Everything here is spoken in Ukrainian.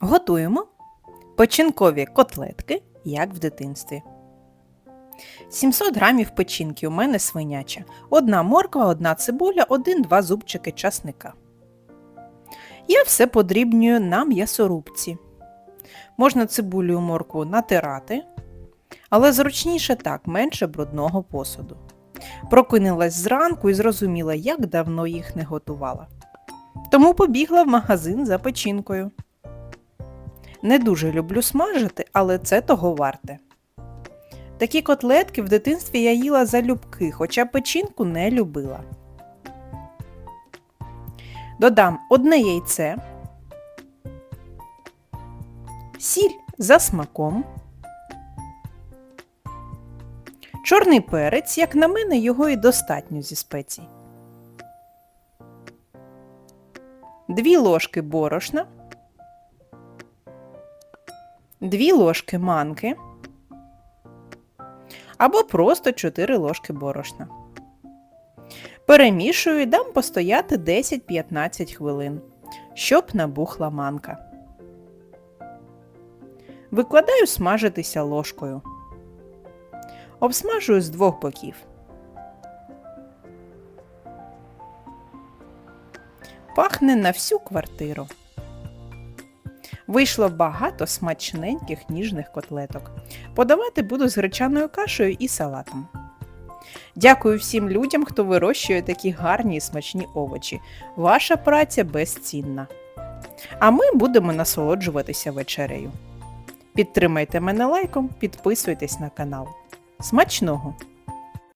Готуємо печінкові котлетки, як в дитинстві. 700 грамів печінки у мене свиняча. Одна морква, одна цибуля, один-два зубчики часника. Я все подрібнюю на м'ясорубці. Можна цибулю і моркву натирати, але зручніше так, менше брудного посуду. Прокинулась зранку і зрозуміла, як давно їх не готувала. Тому побігла в магазин за печінкою. Не дуже люблю смажити, але це того варте. Такі котлетки в дитинстві я їла залюбки, хоча печінку не любила. Додам одне яйце, сіль за смаком, чорний перець, як на мене, його і достатньо зі спецій. Дві ложки борошна, дві ложки манки або просто 4 ложки борошна. Перемішую і дам постояти 10-15 хвилин, щоб набухла манка. Викладаю смажитися ложкою. Обсмажую з двох боків. Пахне на всю квартиру. Вийшло багато смачненьких ніжних котлеток. Подавати буду з гречаною кашею і салатом. Дякую всім людям, хто вирощує такі гарні і смачні овочі. Ваша праця безцінна. А ми будемо насолоджуватися вечерею. Підтримайте мене лайком, підписуйтесь на канал. Смачного!